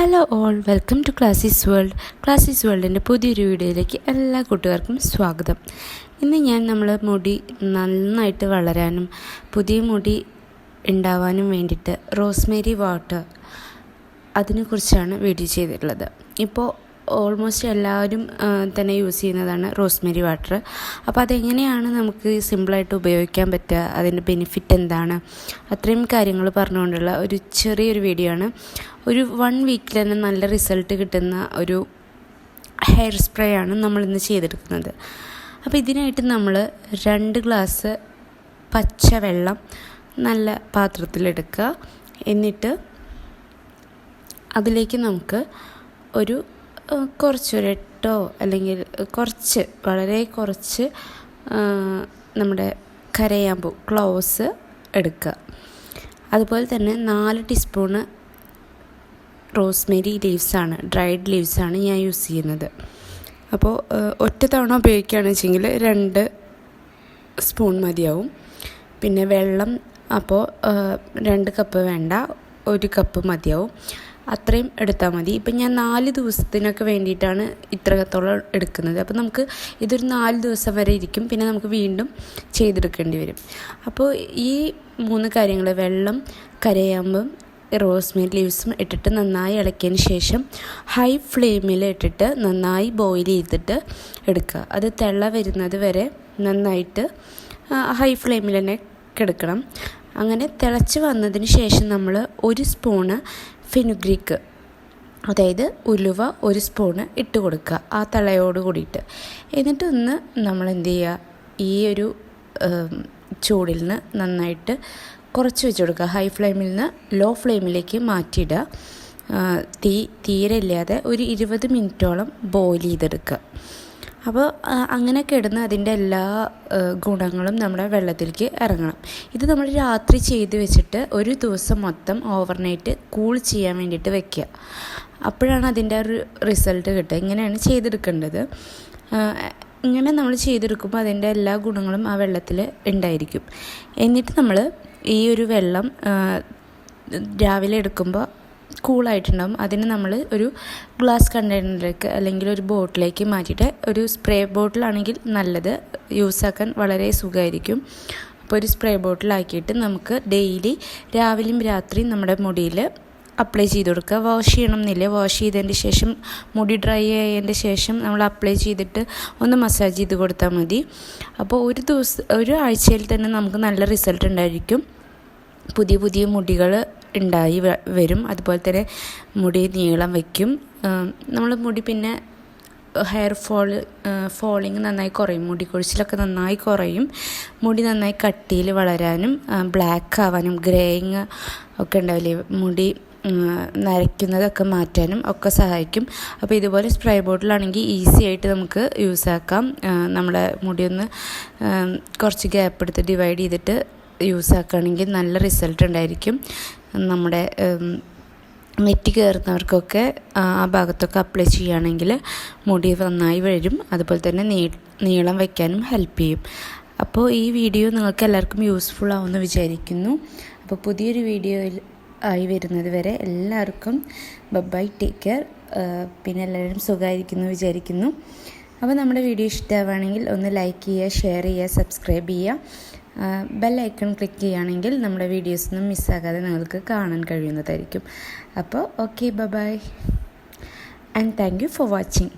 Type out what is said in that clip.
Hello all welcome to classes world classes വേൾഡിന്റെ പുതിയൊരു വീഡിയോയിലേക്ക് എല്ലാ കൂട്ടുകാർക്കും സ്വാഗതം. ഇന്ന് ഞാൻ നമ്മൾ മുടി നന്നായിട്ട് വളരാനും പുതിയ മുടി ഉണ്ടാവാനും വേണ്ടിയിട്ട് റോസ്മേരി വാട്ടർ അതിനെക്കുറിച്ചാണ് വീഡിയോ ചെയ്തിട്ടുള്ളത്. ഇപ്പോൾ ഓൾമോസ്റ്റ് എല്ലാവരും തന്നെ യൂസ് ചെയ്യുന്നതാണ് റോസ്മെരി വാട്ടർ അപ്പോൾ അതെങ്ങനെയാണ് നമുക്ക് സിമ്പിളായിട്ട് ഉപയോഗിക്കാൻ പറ്റുക? അതിന്റെ ബെനിഫിറ്റ് എന്താണ്? അത്രയും കാര്യങ്ങൾ പറഞ്ഞുകൊണ്ടുള്ള ഒരു ചെറിയൊരു വീഡിയോ ആണ്. ഒരു വൺ വീക്കിൽ തന്നെ നല്ല റിസൾട്ട് കിട്ടുന്ന ഒരു ഹെയർ സ്പ്രേ ആണ് നമ്മളിന്ന് ചെയ്തെടുക്കുന്നത്. അപ്പോൾ ഇതിനായിട്ട് നമ്മൾ രണ്ട് ഗ്ലാസ് പച്ച വെള്ളം നല്ല പാത്രത്തിലെടുക്കുക എന്നിട്ട് അതിലേക്ക് നമുക്ക് ഒരു ഏഹ്, കുറച്ചൊരു എട്ടോ അല്ലെങ്കിൽ കുറച്ച് വളരെ കുറച്ച് നമ്മുടെ കരയാമ്പൂ ക്ലോസ് എടുക്കുക. അതുപോലെ തന്നെ നാല് ടീസ്പൂണ് റോസ്മേരി ലീവ്സാണ് ഡ്രൈഡ് ലീവ്സാണ് ഞാൻ യൂസ് ചെയ്യുന്നത്. അപ്പോൾ ഒറ്റ തവണ ഉപയോഗിക്കുകയാണെന്ന് വെച്ചെങ്കിൽ രണ്ട് സ്പൂൺ മതിയാവും. പിന്നെ വെള്ളം അപ്പോൾ രണ്ട് കപ്പ് വേണ്ട ഒരു കപ്പ് മതിയാവും. അത്രയും എടുത്താൽ മതി. ഇപ്പം ഞാൻ നാല് ദിവസത്തിനൊക്കെ വേണ്ടിയിട്ടാണ് ഇത്രത്തോളം എടുക്കുന്നത്. അപ്പോൾ നമുക്ക് ഇതൊരു നാല് ദിവസം വരെ ഇരിക്കും. പിന്നെ നമുക്ക് വീണ്ടും ചെയ്തെടുക്കേണ്ടി വരും. അപ്പോൾ ഈ മൂന്ന് കാര്യങ്ങൾ വെള്ളം കരയാമ്പും റോസ്മേരി ലീവ്സും ഇട്ടിട്ട് നന്നായി ഇളക്കിയതിന് ശേഷം ഹൈ ഫ്ലെയിമിൽ ഇട്ടിട്ട് നന്നായി ബോയിൽ ചെയ്തിട്ട് എടുക്കുക. അത് തിള വരുന്നത് വരെ നന്നായിട്ട് ഹൈ ഫ്ലെയിമിൽ തന്നെ കിടക്കണം. അങ്ങനെ തിളച്ച് വന്നതിന് ശേഷം നമ്മൾ ഒരു സ്പൂണ് ഫിനുഗ്രിക്ക്. അതായത് ഉലുവ ഒരു സ്പൂണ് ഇട്ട് കൊടുക്കുക ആ തളയോട് കൂടിയിട്ട്. എന്നിട്ടൊന്ന് നമ്മൾ എന്ത് ചെയ്യുക ഈ ഒരു ചൂടിൽ നിന്ന് നന്നായിട്ട് കുറച്ച് വെച്ച് കൊടുക്കുക. ഹൈ ഫ്ലെയിമിൽ നിന്ന് ലോ ഫ്ലെയിമിലേക്ക് മാറ്റിയിടുക. തീ തീരെ ഇല്ലാതെ ഒരു ഇരുപത് മിനിറ്റോളം ബോയിൽ ചെയ്തെടുക്കുക. അപ്പോൾ അങ്ങനെ കിടന്ന് അതിന്റെ എല്ലാ ഗുണങ്ങളും നമ്മുടെ വെള്ളത്തിലേക്ക് ഇറങ്ങണം. ഇത് നമ്മൾ രാത്രി ചെയ്ത് വെച്ചിട്ട് ഒരു ദിവസം മൊത്തം ഓവർനൈറ്റ് കൂൾ ചെയ്യാൻ വേണ്ടിയിട്ട് വെക്കുക. അപ്പോഴാണ് അതിന്റെ ഒരു റിസൾട്ട് കിട്ടുക. ഇങ്ങനെയാണ് ചെയ്തെടുക്കേണ്ടത്. ഇങ്ങനെ നമ്മൾ ചെയ്തെടുക്കുമ്പോൾ അതിന്റെ എല്ലാ ഗുണങ്ങളും ആ വെള്ളത്തിൽ ഉണ്ടായിരിക്കും. എന്നിട്ട് നമ്മൾ ഈ ഒരു വെള്ളം രാവിലെ എടുക്കുമ്പോൾ കൂളായിട്ടുണ്ടാവും. അതിന് നമ്മൾ ഒരു ഗ്ലാസ് കണ്ടെയ്നറിലേക്ക് അല്ലെങ്കിൽ ഒരു ബോട്ടിലേക്ക് മാറ്റിയിട്ട് ഒരു സ്പ്രേ ബോട്ടിലാണെങ്കിൽ നല്ലത് യൂസാക്കാൻ വളരെ സുഖമായിരിക്കും അപ്പോൾ ഒരു സ്പ്രേ ബോട്ടിലാക്കിയിട്ട് നമുക്ക് ഡെയിലി രാവിലെയും രാത്രിയും നമ്മുടെ മുടിയിൽ അപ്ലൈ ചെയ്ത് കൊടുക്കുക. വാഷ് ചെയ്യണം എന്നില്ല വാഷ് ചെയ്തതിന്റെ ശേഷം മുടി ഡ്രൈ ആയതിന്റെ ശേഷം നമ്മൾ അപ്ലൈ ചെയ്തിട്ട് ഒന്ന് മസാജ് ചെയ്ത് കൊടുത്താൽ മതി. അപ്പോൾ ഒരു ദിവസം ഒരു ആഴ്ചയിൽ തന്നെ നമുക്ക് നല്ല റിസൾട്ട് ഉണ്ടായിരിക്കും. പുതിയ പുതിയ മുടികൾ ഉണ്ടായി വരും. അതുപോലെ തന്നെ മുടി നീളം വയ്ക്കും നമ്മൾ മുടി പിന്നെ ഹെയർ ഫോൾ ഫോളിങ് നന്നായി കുറയും. മുടി കൊഴിച്ചിലൊക്കെ നന്നായി കുറയും. മുടി നന്നായി കട്ടിയിൽ വളരാനും ബ്ലാക്ക് ആവാനും ഗ്രേയിങ് ഒക്കെ ഉണ്ടാവില്ലേ? മുടി നരയ്ക്കുന്നതൊക്കെ മാറ്റാനും ഒക്കെ സഹായിക്കും. അപ്പോൾ ഇതുപോലെ സ്പ്രേ ബോട്ടിലാണെങ്കിൽ ഈസി ആയിട്ട് നമുക്ക് യൂസ് ആക്കാം. നമ്മുടെ മുടിയൊന്ന് കുറച്ച് ഗ്യാപ്പ് എടുത്ത് ഡിവൈഡ് ചെയ്തിട്ട് യൂസ് ആക്കുകയാണെങ്കിൽ നല്ല റിസൾട്ട് ഉണ്ടായിരിക്കും. നമ്മുടെ നെറ്റി കയറുന്നവർക്കൊക്കെ ആ ഭാഗത്തൊക്കെ അപ്ലൈ ചെയ്യുകയാണെങ്കിൽ മുടി നന്നായി വരും. അതുപോലെ തന്നെ നീ നീളം വയ്ക്കാനും ഹെൽപ്പ് ചെയ്യും. അപ്പോൾ ഈ വീഡിയോ നിങ്ങൾക്ക് എല്ലാവർക്കും യൂസ്ഫുൾ ആവുമെന്ന് വിചാരിക്കുന്നു. അപ്പോൾ പുതിയൊരു വീഡിയോയിൽ ആയി വരുന്നത് വരെ എല്ലാവർക്കും ബൈ ടേക്ക് കെയർ പിന്നെ എല്ലാവരും സുഖമായിരിക്കുന്നു വിചാരിക്കുന്നു. അപ്പോൾ നമ്മുടെ വീഡിയോ ഇഷ്ടമാവുകയാണെങ്കിൽ ഒന്ന് ലൈക്ക് ചെയ്യുക ഷെയർ ചെയ്യുക സബ്സ്ക്രൈബ് ചെയ്യുക. ബെൽ ഐക്കൺ ക്ലിക്ക് ചെയ്യുകയാണെങ്കിൽ നമ്മുടെ വീഡിയോസൊന്നും മിസ്സാകാതെ നിങ്ങൾക്ക് കാണാൻ കഴിയുന്നതായിരിക്കും. അപ്പോൾ okay bye and thank you for watching